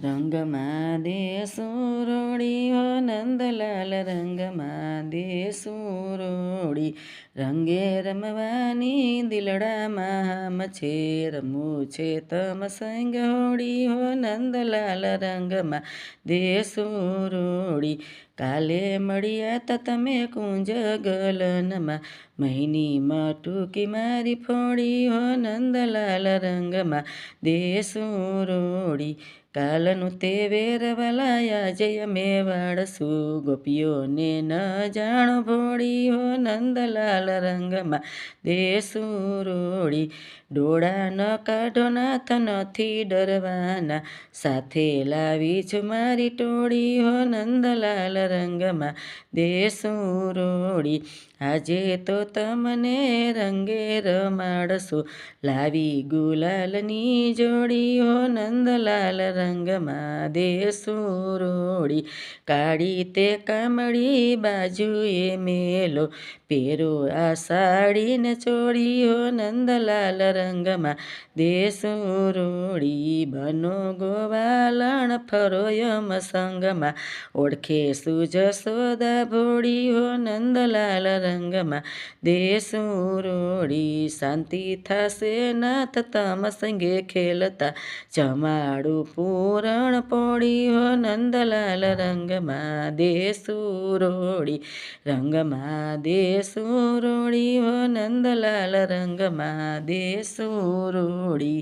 રંગમાં દે સુરોડી હો નંદલાલ રંગમાં દે સુરોડી રંગે રમવાની દિલડામાં છે રમવું છે તમ સંગ હોડી હો નંદલાલ રંગમાં દે સુરોડી કાલે મળ્યા તા તમે કુંજ ગલનમાં મહિનીમાં ટૂંકી મારી ફોડી હો નંદલાલ રંગમાં દે સુરોડી કાલનું તે વેરવલાયા જય મેવાડસું ગોપીઓને ન જાણો ભોળી હો નંદલાલ રંગમાં દેસું રોડી ડોળા ન કાઢો નાથ નથી ડરવાના સાથે લાવી છું મારી ટોળી હો નંદલાલ રંગમાં દેસું રોડી આજે તો તમને રંગે રમાડશું લાવી ગુલાલની જોડી હો નંદલાલ રંગમાં દેસું રોડી કાળી તે કામળી બાજુએ મેલો. પેરો આ સાડીને ચોળીઓ નંદલાલ રંગમાં દેસુરોડી બનો ગોવાલણ ફરો યમ સંગમાં. ઓળખે સુજસોદા ભોળી હો નંદલાલ રંગમાં દે સુરોડી. શાંતિ થશે નાથ, તમ સંગે ખેલતા. જમાડું પૂરણ પોળી હો નંદલાલ રંગમાં દેસું રોડી રંગમાં દેસું રોડી હો નંદલાલ રંગમાં દેસું રોડી